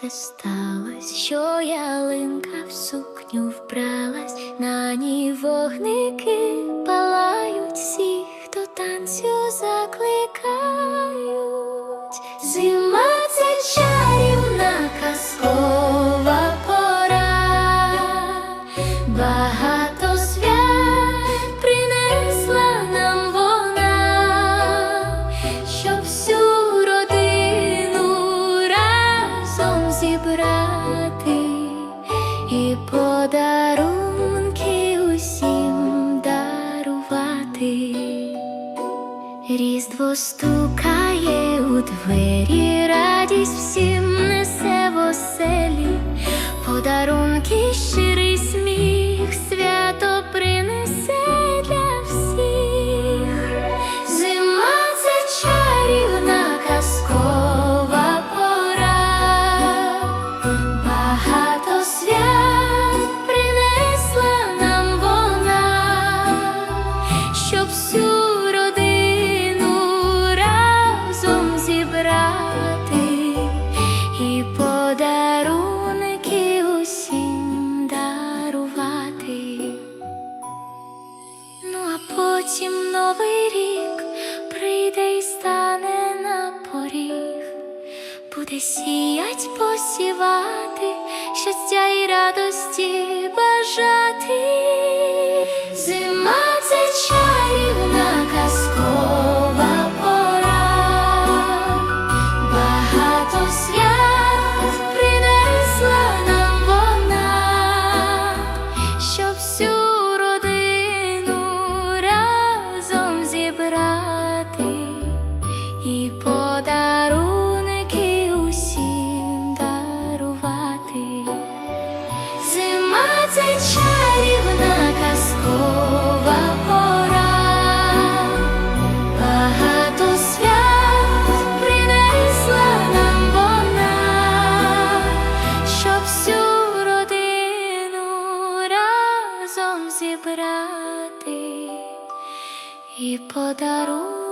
це сталось, що ялинка в сукню вбралась, на ній вогники палають всіх, хто танцю закликають. Різдво стукає у двері, радість всім несе в оселі, подарунки, щирий сміх, свято принесе для всіх. Зима це чарівна казкова пора, багато свят принесла нам вона, щоб всю новий рік прийде і стане на поріг, буде сіять, посівати щастя і радості забрати і подарувати.